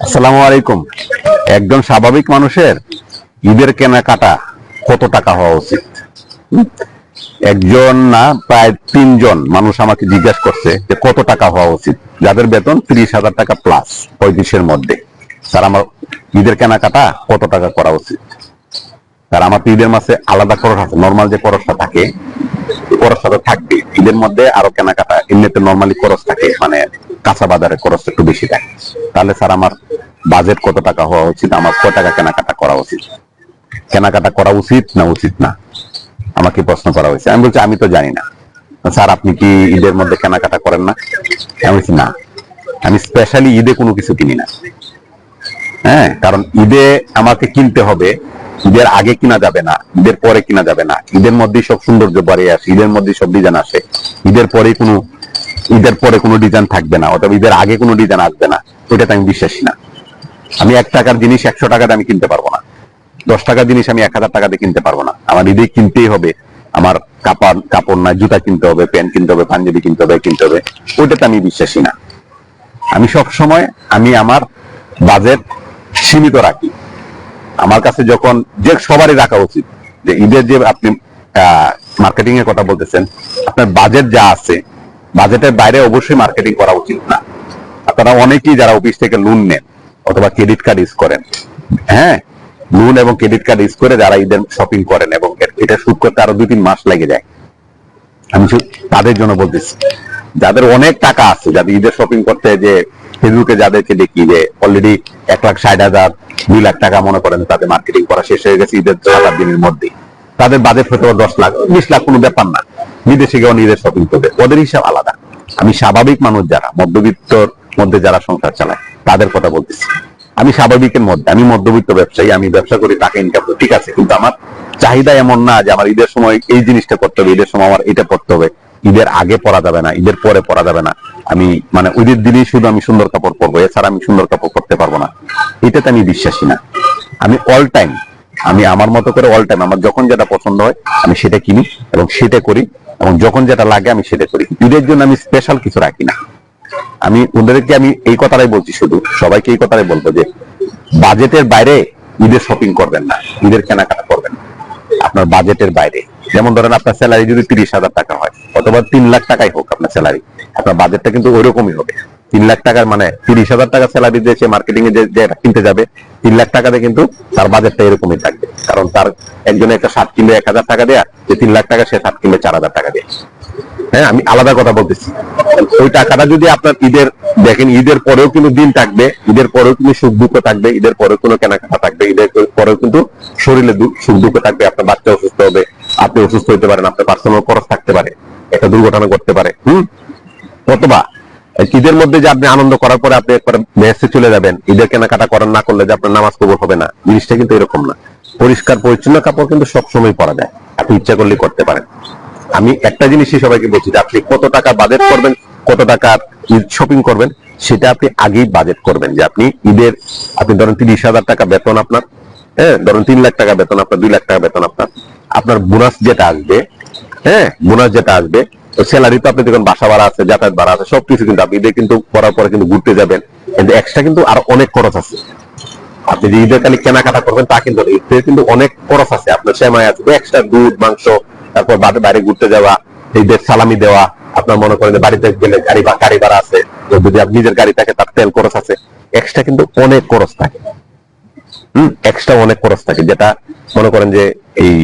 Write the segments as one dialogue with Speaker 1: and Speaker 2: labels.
Speaker 1: আসসালামু আলাইকুম। একজন স্বাভাবিক মানুষের ঈদের কেনাকাটা কত টাকা হওয়া উচিত? একজন না, প্রায় তিনজন মানুষ আমাকে জিজ্ঞাসা করছে যে কত টাকা হওয়া উচিত? যাদের বেতন ত্রিশ হাজার টাকা প্লাস পঁয়ত্রিশের মধ্যে। স্যার, আমার ঈদের কেনাকাটা কত টাকা করা উচিত? স্যার, আমার তো ঈদের মাসে আলাদা খরচ আছে। নর্মাল যে খরচটা থাকে খরচটা তো থাকবে ঈদের মধ্যে আরও কেনাকাটা, এমনিতে নর্মালি খরচ থাকে মানে কাঁচা বাজারে খরচ একটু বেশি থাকে। তাহলে স্যার, আমার বাজেট কত টাকা হওয়া উচিত, আমার কত টাকা কেনাকাটা করা উচিত? কেনাকাটা করা উচিত না উচিত না? আমাকে প্রশ্ন করা হয়েছে। আমি বলছি, আমি তো জানি না। স্যার, আপনি কি ঈদের মধ্যে কেনাকাটা করেন না? আমি বলছি, না। আমি স্পেশালি ঈদে কোনো কিছু কিনি না। হ্যাঁ কারণ ঈদে আমাকে কিনতে হবে। ঈদের আগে কিনা যাবে না, ঈদের পরে কিনা যাবে না। ঈদের মধ্যেই সব সৌন্দর্য বাড়ে আসে, ঈদের মধ্যেই সব ডিজাইন আসে। ঈদের পরে কোনো, ঈদের পরে কোনো ডিজাইন থাকবে না, অথবা ঈদের আগে কোনো ডিজাইন আসবে না। ওইটাতে আমি বিশ্বাসী না। আমি এক টাকার জিনিস একশো টাকাতে আমি কিনতে পারব না। দশ টাকার জিনিস আমি এক হাজার টাকাতে কিনতে পারব না। আমার ঈদে কিনতেই হবে। আমার কাপড় কাপড় না জুতা কিনতে হবে, প্যান্ট কিনতে হবে, পাঞ্জাবি কিনতে হবে কিনতে হবে। ওইটাতে আমি বিশ্বাসী না। আমি সব সময় আমি আমার বাজেট সীমিত রাখি। আমার কাছে যখন যে সবারই রাখা উচিত, যে ঈদের যে আপনি মার্কেটিং এর কথা বলতেছেন, আপনার বাজেট যা আছে বাজেটের বাইরে অবশ্যই মার্কেটিং করা উচিত না। আপনারা অনেকেই যারা অফিস থেকে লোন নেন অথবা ক্রেডিট কার্ড ইউজ করেন। হ্যাঁ? লোন এবং ক্রেডিট কার্ড ইউজ করে যারা ঈদের শপিং করেন এবং এটা শুট করতে আরও দুই তিন মাস লেগে যায়। আমি তাদের জন্য বলতেছি। যাদের অনেক টাকা আছে, যাদের ঈদের শপিং করতে যে ফেসবুকে যাদেরকে দেখি যে অলরেডি এক লাখ ষাট হাজার, দুই লাখ টাকা মনে করেন তাদের মার্কেটিং করা শেষ হয়ে গেছে ঈদের সাত আট দিনের মধ্যে তাদের বাজেট হতে দশ লাখ, বিশ লাখ কোনো ব্যাপার না। বিদেশে গিয়ে ঈদের শপিং করবে। ওদের হিসাব আলাদা। আমি স্বাভাবিক মানুষ যারা, মধ্যবিত্তর মধ্যে যারা সংসার চালায় তাদের কথা বলতেছি। আমি স্বাভাবিকের মধ্যে, আমি মধ্যবিত্ত ব্যবসায়ী, আমি ব্যবসা করি, টাকা ইনকাম করি, ঠিক আছে, কিন্তু আমার চাহিদা এমন না যে আমার ঈদের সময় এই জিনিসটা করতে হবে, ঈদের সময় আমার এটা করতে হবে। ঈদের আগে পরা যাবে না, ঈদের পরে পরা যাবে না। আমি মানে ঈদের দিনেই শুধু আমি সুন্দর কাপড় পরবো, এছাড়া আমি সুন্দর কাপড় পরতে পারব না। এটাতে আমি বিশ্বাসী না। আমি অল টাইম আমি আমার মতো করে অল টাইম আমার যখন যেটা পছন্দ হয়, আমি সেটা কিনি এবং সেটা করি এবং যখন যেটা লাগে আমি সেটা করি। ঈদের জন্য আমি স্পেশাল কিছু রাখি না। আমি, ওদেরকে আমি এই কথাটাই বলছি শুধু, সবাইকে এই কথাটাই বলব যে, বাজেটের বাইরে ঈদের শপিং করবেন না, ঈদের কেনাকাটা করবেন আপনার বাজেটের বাইরে। যেমন ধরেন আপনার স্যালারি যদি তিরিশ হাজার টাকা হয়, অথবা তিন লাখ টাকাই হোক আপনার স্যালারি আপনার বাজেটটা কিন্তু ওইরকমই হবে। তিন লাখ টাকার মানে তিরিশ হাজার টাকা স্যালারি দিয়ে সে মার্কেটিং এ যে কিনতে যাবে, তিন লাখ টাকাতে কিন্তু তার বাজেটটা এরকমই থাকবে। কারণ তার একজনে একটা শার্ট কিনবে এক হাজার টাকা দেয়া, যে তিন লাখ টাকা সে শার্ট কিনবে চার হাজার টাকা দিয়ে। হ্যাঁ আমি আলাদা কথা বলতেছি। ওই টাকাটা যদি আপনার ঈদের, দেখেন, ঈদের পরেও কিন্তু দিন থাকবে, ঈদের পরেও কিন্তু সুখ দুঃখ থাকবে, ঈদের পরেও কোনো কেনাকাটা থাকবে, ঈদের পরেও কিন্তু শরীরে সুখ দুঃখ থাকবে, আপনার বাচ্চা অসুস্থ হবে, আপনি অসুস্থ হতে পারেন, আপনার পার্সোনাল খরচ থাকতে পারে, একটা দুর্ঘটনা করতে পারে, হম? অথবা ঈদের মধ্যে যে আপনি আনন্দ করার পরে আপনি একবার মেসে চলে যাবেন, ঈদের কেনাকাটা করেন না করলে যে আপনার নামাজ কবুল হবে না, জিনিসটা কিন্তু এরকম না। পরিষ্কার পরিচ্ছন্ন কাপড় কিন্তু সবসময় পরা যায়, আপনি ইচ্ছা করলে করতে পারেন। আমি একটা জিনিসই সবাইকে বলছি যে আপনি কত টাকা বাজেট করবেন, কত টাকার শপিং করবেন, সেটা আপনি আগেই বাজেট করবেন। যে আপনি ঈদের, আপনি ধরেন তিরিশ হাজার টাকা বেতন আপনার হ্যাঁ ধরুন তিন লাখ টাকা বেতন আপনার, দুই লাখ টাকা বেতন আপনার। আপনার বোনাস যেটা আসবে হ্যাঁ বোনাস যেটা আসবে স্যালারি তো আপনি দেখুন বাসা ভাড়া আছে, যাতায়াত ভাড়া আছে, সবকিছু কিন্তু আপনি ঈদের কিন্তু করার পরে কিন্তু ঘুরতে যাবেন। কিন্তু এক্সট্রা কিন্তু আর অনেক খরচ আছে। আপনি যে ঈদের খালি কেনাকাটা করবেন, তা কিন্তু। ঈদের কিন্তু অনেক খরচ আছে। আপনার সেমাই আছে এক্সট্রা দুধ, মাংস তারপর বাইরে ঘুরতে যাওয়া ঈদের সালামি দেওয়া, আপনার মনে করেন বাড়িতে গেলে গাড়ি বা গাড়ি ভাড়া আছে, তো যদি আপনি নিজের গাড়ি থাকে, তার তেল খরচ আছে। এক্সট্রা কিন্তু অনেক খরচ থাকে। হম এক্সট্রা অনেক খরচ থাকে, যেটা মনে করেন যে এই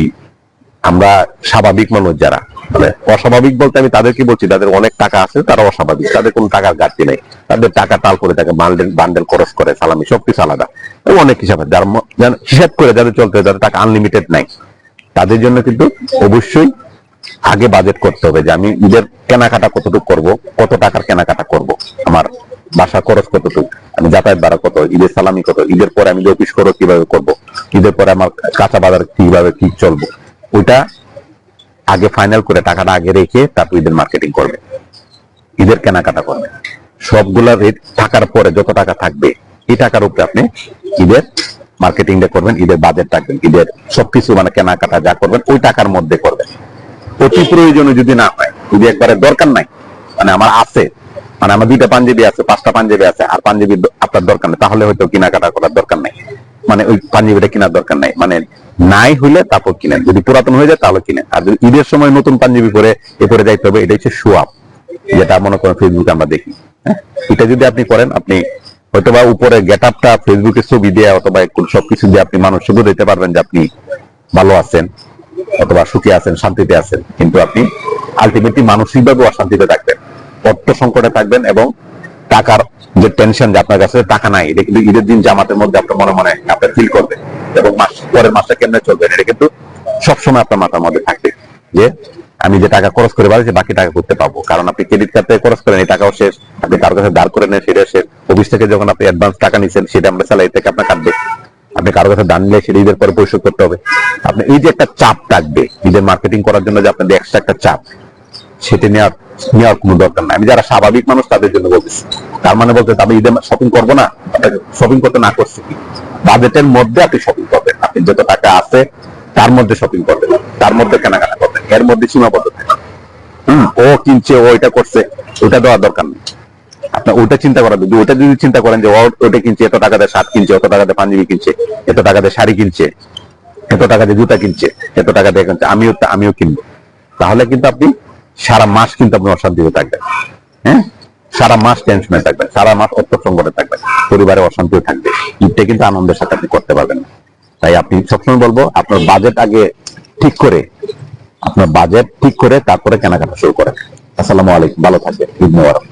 Speaker 1: আমরা স্বাভাবিক মানুষ যারা মানে অস্বাভাবিক বলতে আমি তাদেরকে বলছি তাদের অনেক টাকা আছে, তারা অস্বাভাবিক, তাদের কোনো টাকার ঘাটতি নেই। তাদের টাকা টাল করে থাকে বান্ডেল বান্ডেল খরচ করে, সালামি সবকিছু আলাদা। অনেক হিসাব। যার হিসাব করে যাদের চলতে যাদের টাকা আনলিমিটেড নাই। তাদের জন্য কিন্তু অবশ্যই আগে বাজেট করতে হবে যে আমি ঈদের কেনাকাটা কতটুকু করব, কত টাকার কেনাকাটা করব, আমার বাসা খরচ কতটুকু, আমি যাতায়াত ভাড়া কত, ঈদের সালামি কত, ঈদের পরে আমি অফিস করব কীভাবে করব, ঈদের পরে আমার কাঁচা বাজার কীভাবে কি চলবো, ওইটা আগে ফাইনাল করে টাকাটা আগে রেখে তারপর ঈদের মার্কেটিং করবে, ঈদের কেনাকাটা করবে। সবগুলা রেট থাকার পরে যত টাকা থাকবে, এই টাকার উপরে আপনি ঈদের মার্কেটিংটা করবেন, ঈদের বাজেট রাখবেন, ঈদের সবকিছু মানে কেনাকাটা যা করবেন, ওই টাকার মধ্যে করবেন। অতি প্রয়োজনে যদি না হয়, যদি একবারে দরকার নাই মানে আমার আছে মানে আমার দুইটা পাঞ্জাবি আছে, পাঁচটা পাঞ্জাবি আছে, আর পাঞ্জাবি আপনার দরকার নেই, তাহলে হয়তো কেনাকাটা করার দরকার নাই। মানে ওই পাঞ্জাবিটা কেনার দরকার নাই মানে নাই হইলে তারপর কিনেন। যদি পুরাতন হয়ে যায়, তাহলে কিনেন। আর যদি ঈদের সময় নতুন পাঞ্জাবি পরে এ পরে যাইতে হবে এটা হচ্ছে শোয়াপ যেটা মনে করেন ফেসবুকে আমরা দেখি হ্যাঁ? এটা যদি আপনি করেন, আপনি হয়তো বা উপরে গেট আপটা ফেসবুকে ছবি দিয়ে, অথবা সবকিছু দিয়ে আপনি মানুষকে দিতে পারবেন যে আপনি ভালো আছেন, অথবা সুখে আছেন, শান্তিতে আছেন। কিন্তু আপনি আলটিমেটলি মানসিকভাবে অশান্তিতে থাকবেন। অর্থ সংকটে থাকবেন এবং টাকার যে টেনশন যে আপনার কাছে টাকা নাই, এটা কিন্তু ঈদের দিন জামাতের মধ্যে আপনার মনে মনে আপনি ফিল করবেন এবং মাস, পরের মাসটা কেমনে চলবেন এটা কিন্তু সবসময় আপনার মাথার মধ্যে থাকবে যে আমি যে টাকা খরচ করে পারি বাকি টাকা করতে পাবো কারণ আপনি ক্রেডিট কার্ড থেকে খরচ করেন, এই টাকাও শেষ। আপনি কারোর কাছে দাঁড় করে নেন সেটা শেষ। অফিস থেকে যখন আপনি অ্যাডভান্স টাকা নিচ্ছেন সেটা আমরা স্যালারি থেকে আপনার কাটবে। আপনি কারোর কাছে দান নিলে সেটা ঈদের পরে পরিশোধ করতে হবে। আপনি এই যে একটা চাপ থাকবে, ঈদের মার্কেটিং করার জন্য যে আপনাদের এক্সট্রা একটা চাপ, সেটা নেওয়ার নেওয়ার কোনো দরকার নাই। আমি যারা স্বাভাবিক মানুষ, তাদের জন্য বলতেছি। তার মানে বলতে আমি ঈদে শপিং করব না শপিং করতে না করছি কি? বাজেটের মধ্যে আপনি শপিং করবেন। আপনি যত টাকা আছে, তার মধ্যে শপিং করবেন। তার মধ্যে কেনাকাটা করবেন। এর মধ্যে সীমাবদ্ধ হম, ও কিনছে, ও এটা করছে, ওটা দেওয়ার দরকার নেই। আপনার ওটা চিন্তা করা যদি ওটা যদি চিন্তা করেন যে, ও ওটা কিনছে, এত টাকা দিয়ে শার্ট কিনছে, এত টাকা দিয়ে পাঞ্জাবি কিনছে, এত টাকা দিয়ে শাড়ি কিনছে, এত টাকা দিয়ে জুতা কিনছে, এত টাকা দিয়ে কিনছে আমিও আমিও কিনবো। তাহলে কিন্তু আপনি সারা মাস কিন্তু আপনি অশান্তিতে থাকবেন। হ্যাঁ? সারা মাস টেনশনে থাকবেন। সারা মাস অর্থ সংকটে থাকবেন। পরিবারে অশান্তিও থাকবে। ঈদটা কিন্তু আনন্দের সাথে আপনি করতে পারবেন। না তাই আপনি সবসময় বলব, আপনার বাজেট আগে ঠিক করে আপনার বাজেট ঠিক করে তারপরে কেনাকাটা শুরু করেন। আসসালামু আলাইকুম ভালো থাকবেন। ঈদ মোবারক।